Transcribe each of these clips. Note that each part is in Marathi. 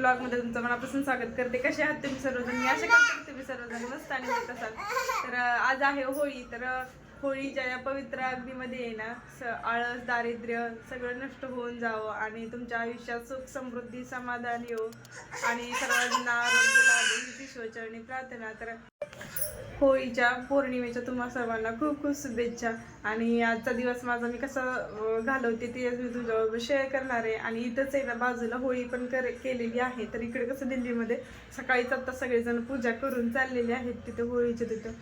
ब्लॉगमध्ये तुमचं मनापासून स्वागत करते. कसे आहात तुम्ही सर्वजण? मी अशा करते तुम्ही सर्वजण मस्त आणि मस्त असाल. तर आज आहे होळी तर होळीच्या या पवित्र अग्नीमध्ये आहे ना स आळस दारिद्र्य सगळं नष्ट होऊन जावं आणि तुमच्या आयुष्यात सुख समृद्धी समाधान येऊ आणि सर्वांना आरोग्य लाभो ही ईश्वरचरणी प्रार्थना. तर होळीच्या पौर्णिमेच्या तुम्हा सर्वांना खूप खूप शुभेच्छा. आणि आजचा दिवस माझा मी कसा घालवते ते मी तुझ्याबरोबर शेअर करणार आहे. आणि इथंच आहे ना बाजूला होळी पण कर केलेली आहे. तर इकडे कसं दिल्लीमध्ये सकाळीच आता सगळेजण पूजा करून चाललेले आहेत तिथे होळीच्या तिथं.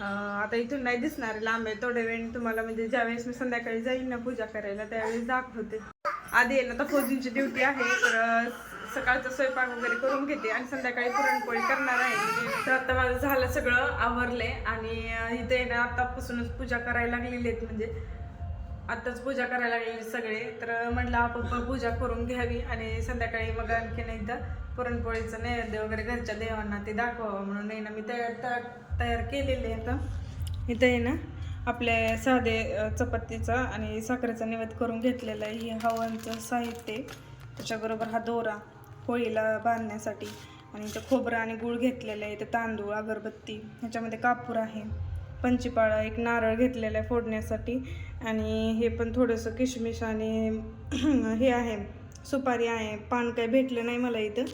आता इथून नाही दिसणार आहे, लांब आहे. थोड्या वेळ तुम्हाला म्हणजे ज्यावेळेस मी संध्याकाळी जाईन ना पूजा करायला त्यावेळेस दाखवते. आधी आहे ना तर फौजींची ड्युटी आहे. तर सकाळचा स्वयंपाक वगैरे करून घेते आणि संध्याकाळी पुरणपोळी करणार आहे. तर आता माझं झालं सगळं आवरले आणि इथे आहे ना आतापासूनच पूजा करायला लागलेली आहेत. म्हणजे आत्ताच पूजा करायला लागलेली सगळे. तर म्हटलं आपण पूजा करून घ्यावी आणि संध्याकाळी मग आणखीन एकदा पुरणपोळीचं नैवेद्य वगैरे घरच्या देवांना ते दाखवावं म्हणून नाही ना मी तयार तयार तयार केलेले आहे आता इथं आहे ना आपल्या साधे चपातीचा आणि साखरेचा नैवेद्य करून घेतलेला आहे. हे हवनचं साहित्य त्याच्याबरोबर हा दोरा. होळीला बांधण्यासाठी. आणि इथं खोबरं आणि गूळ घेतलेलं आहे. इथं तांदूळ अगरबत्ती ह्याच्यामध्ये कापूर आहे. पंचीपाळा एक नारळ घेतलेला आहे फोडण्यासाठी. आणि हे पण थोडंसं किशमिश आणि हे आहे. सुपारी आहे. पान काही भेटलं नाही मला इथं.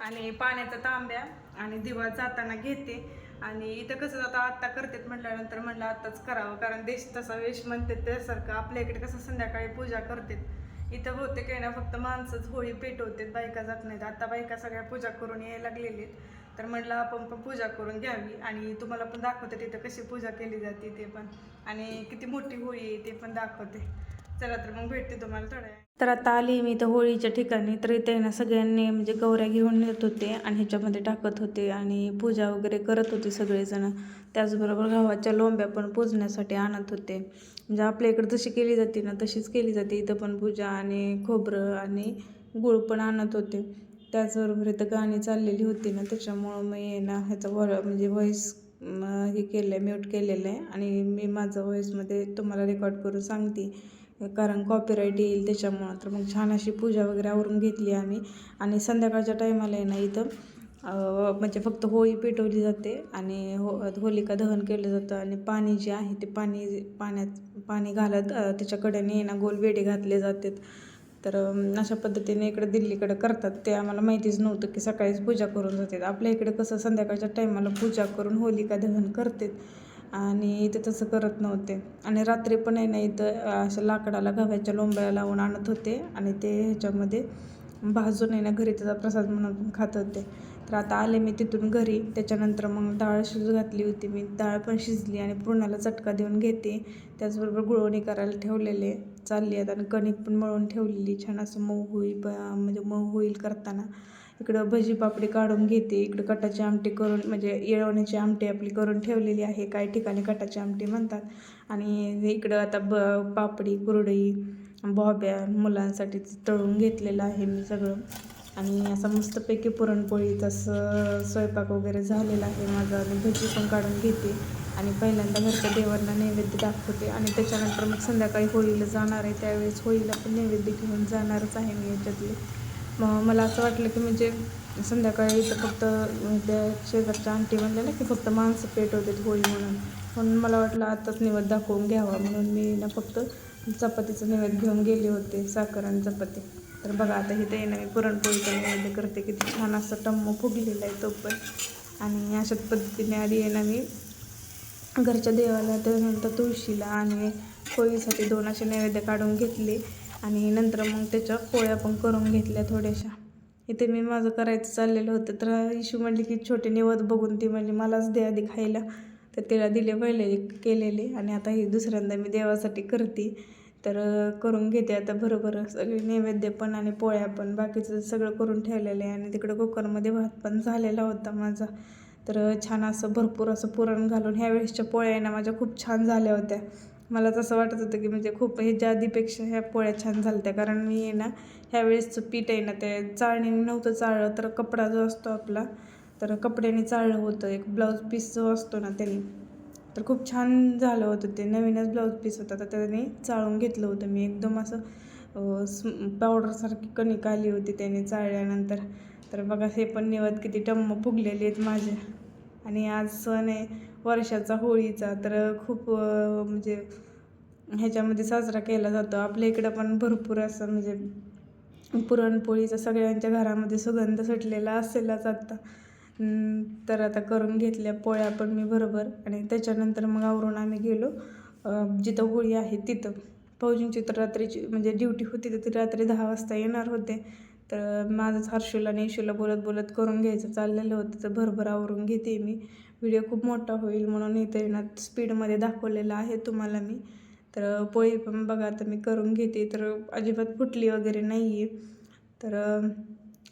आणि पाण्याचा तांब्या आणि दिवा जाताना घेते. आणि इथं कसं आता आत्ता करतेत म्हटल्यानंतर म्हटलं आत्ताच करावं. कारण देश तसा वेश म्हणते त्यासारखं. आपल्या इकडे कसं संध्याकाळी पूजा करतात. इथं बहुतेक आहे ना फक्त माणसंच होळी पेटवतात बायका जात नाहीत. आता बायका सगळ्या पूजा करून यायला लागलेली आहेत तर म्हटलं आपण पण पूजा करून घ्यावी. आणि तुम्हाला पण दाखवते तिथं कशी पूजा केली जाते ते पण. आणि किती मोठी होळी आहे ते पण दाखवते. चला तर मग भेटते तुम्हाला थोड्या तर आता आली मी तर होळीच्या ठिकाणी. तर इथे ना सगळ्यांनी म्हणजे गौऱ्या घेऊन येत होते आणि ह्याच्यामध्ये टाकत होते आणि पूजा वगैरे करत होते सगळेजण. त्याचबरोबर गावाच्या लोंब्या पण पूजण्यासाठी आणत होते. म्हणजे आपल्या इकडे जशी केली जाते ना तशीच केली जाते. इथं पण पूजा आणि खोबरं आणि गुळ पण आणत होते. त्याचबरोबर इथं गाणी चाललेली होती ना त्याच्यामुळं मी ना ह्याचा व म्हणजे व्हॉईस हे केलं आहे म्यूट केलेलं आहे आणि मी माझं व्हॉईसमध्ये तुम्हाला रेकॉर्ड करून सांगते. कारण कॉपीराईट येईल त्याच्यामुळं. तर मग छान अशी पूजा वगैरे आवरून घेतली आम्ही. आणि संध्याकाळच्या टायमाला आहे ना इथं म्हणजे फक्त होळी पेटवली जाते आणि हो होलिका दहन केलं जातं. आणि पाणी जे आहे ते पाणी पाण्यात पाणी घालत अं, ना गोल वेडे घातले जातात. तर अशा पद्धतीने इकडे दिल्लीकडे करतात. ते आम्हाला माहितीच नव्हतं की सकाळीच पूजा करून जातात. आपल्या इकडे कसं संध्याकाळच्या टायमाला पूजा करून होलिका दहन करतात. आणि ते तसं करत नव्हते. आणि रात्री पण आहे ना इथं अशा लाकडाला गव्याच्या लोंब्या लावून आणत होते. आणि ते ह्याच्यामध्ये भाजून आहे ना घरी त्याचा प्रसाद म्हणून पण खात होते. तर आता आले मी तिथून घरी. त्याच्यानंतर मग डाळ शिजू घातली होती मी. डाळ पण शिजली आणि पूर्णाला चटका देऊन घेते. त्याचबरोबर गुळवणी करायला ठेवलेले चालली आहेत आणि कणिक पण मळून ठेवलेली. छान असं मऊ होईल म्हणजे मऊ होईल करताना. इकडं भजी पापडी काढून घेते इकडं कटाची आमटी करून म्हणजे येळवण्याची आमटी आपली करून ठेवलेली आहे. काही ठिकाणी कटाची आमटी म्हणतात. आणि इकडं आता ब पापडी कुरडई बॉब्या मुलांसाठी तळून घेतलेलं आहे मी सगळं. आणि असं मस्तपैकी पुरणपोळीचा तसं स्वयंपाक वगैरे झालेला आहे. माझा आणि भजी पण काढून घेते. आणि पहिल्यांदा घरच्या देवांना नैवेद्य दाखवते. आणि त्याच्यानंतर मग संध्याकाळी होळीला जाणार आहे. त्यावेळेस होळीला पण नैवेद्य घेऊन जाणारच आहे मी याच्यातले. मग मला असं वाटलं की म्हणजे संध्याकाळी इथं फक्त त्या शेजारच्या आंटी म्हणल्या ना की फक्त माणसं पेटवतात होळी म्हणून. म्हणून मला वाटलं आताच नैवेद्य दाखवून घ्यावा म्हणून मी ना फक्त चपातीचं नैवेद्य घेऊन गेले होते साखर आणि चपाती. तर बघा आता इथं येणं मी पुरणपोळीचा नैवेद्य करते किती छान असं टम्म फुगलेला आहे तो पण. आणि अशाच पद्धतीने आधी येणं मी घरच्या देवाला त्यानंतर तुळशीला आणि होळीसाठी दोन असे नैवेद्य काढून घेतले. आणि नंतर मग त्याच्या पोळ्या पण करून घेतल्या थोड्याशा. इथे मी माझं करायचं चाललेलं होतं तर इशू म्हणली की छोटे निवद बघून ती म्हणली मलाच दे आधी खायला. तर तिला दिले पहिले केलेले आणि आता ही दुसऱ्यांदा मी देवासाठी करते. तर करून घेते आता बरोबर. सगळे नैवेद्य पण आणि पोळ्या पण बाकीचं सगळं करून ठेवलेलं आहे. आणि तिकडं कुकरमध्ये भात पण झालेला होता माझा. तर छान असं भरपूर असं पुरण घालून ह्या वेळेसच्या पोळ्या आहे ना माझ्या खूप छान झाल्या होत्या. मला तसं वाटत होतं की म्हणजे खूप ह्याच्या आधीपेक्षा ह्या पोळ्या छान झाल्या कारण मी आहे ना ह्यावेळेसचं पीठ आहे ना ते चाळणीने नव्हतं चाळलं तर कपडा जो असतो आपला तर कपड्याने चाळलं होतं. एक ब्लाऊज पीस जो असतो ना त्याने तर खूप छान झालं होतं ते. नवीनच ब्लाऊज पीस होता तर त्याने चाळून घेतलं होतं. मी एकदम असं पावडरसारखी कणिक आली होती त्याने चाळल्यानंतर. तर बघा हे पण निवत किती टम्म फुगलेली आहेत माझे आणि आज सण आहे वर्षाचा होळीचा तर खूप म्हणजे ह्याच्यामध्ये साजरा केला जातो. आपल्या इकडं पण भरपूर असं म्हणजे पुरणपोळीचा सगळ्यांच्या घरामध्ये सुगंध सुटलेला असेलच आता तर आता करून घेतल्या पोळ्या पण मी बरोबर. आणि त्याच्यानंतर मग आवरून आम्ही गेलो जिथं होळी आहे तिथं. फौजींची तर रात्रीची म्हणजे ड्युटी होती तर ती रात्री दहा वाजता येणार होते. तर माझंच हर्षूला आणि इशूला बोलत बोलत करून घ्यायचं चाललेलं होतं. तर भरभर आवरून घेते मी. व्हिडिओ खूप मोठा होईल म्हणून इथे ना स्पीडमध्ये दाखवलेला आहे तुम्हाला मी. तर पोळी पण बघा आता मी करून घेते. तर अजिबात फुटली वगैरे नाही आहे तर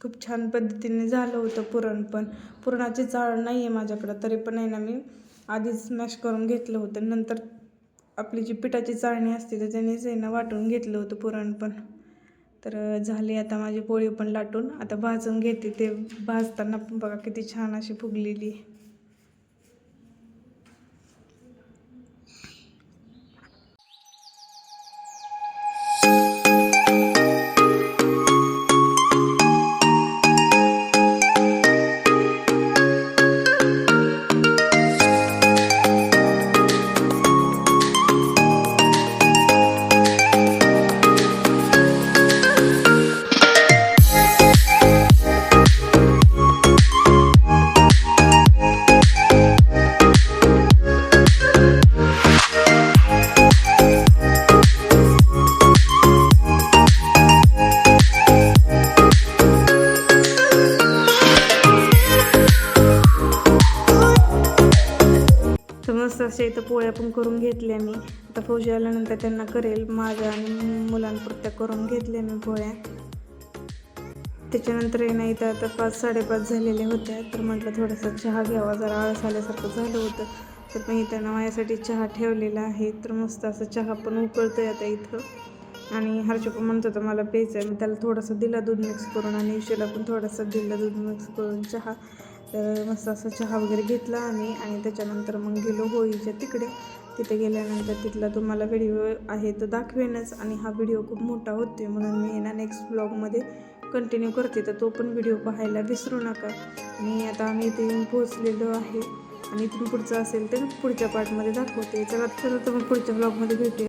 खूप छान पद्धतीने झालं होतं पुरण पण. पुरणाची चाळ नाही आहे माझ्याकडं तरी पण आहे ना मी आधीच स्मॅश करून घेतलं होतं. नंतर आपली जी पिठाची चाळणी असते तर त्यानेच आहे ना वाटून घेतलं होतं पुरण पण. तर झाली आता माझी पोळी पण लाटून. आता भाजून घेते ते भाजताना पण बघा किती छान अशी फुगलेली. तर असे इथं पोळ्या पण करून घेतल्या मी. आता फौजी आल्यानंतर त्यांना करेल. माझ्या आणि मुलांपुरत्या करून घेतल्या मी पोळ्या. त्याच्यानंतर येणं इथं आता पाच साडेपाच झालेले होत्या. तर म्हटलं थोडासा चहा घ्यावा. जरा आळस आल्यासारखं झालं होतं. तर मी इथं ना माझ्यासाठी चहा ठेवलेला आहे. तर मस्त असं चहा पण उकळतोय आता इथं. आणि हर्षू पण म्हणत होता मला प्यायचं आहे मी त्याला थोडंसं दिला दूध मिक्स करून आणि इशूला पण थोडंसं दिलं दूध मिक्स करून चहा. तर मस्त असं चहा वगैरे घेतला आम्ही आणि त्याच्यानंतर मग गेलो होळीच्या तिकडे. तिथे गेल्यानंतर तिथला तुम्हाला व्हिडिओ आहे तो दाखवेनच आणि हा व्हिडिओ खूप मोठा होते म्हणून मी ना नेक्स्ट ब्लॉगमध्ये कंटिन्यू करते. तर तो पण व्हिडिओ पाहायला विसरू नका. आणि आता आम्ही इथे येऊन पोहोचलेलो आहे आणि इथून पुढचं असेल तर पुढच्या पार्टमध्ये दाखवते. चला तर मग पुढच्या ब्लॉगमध्ये भेटूया.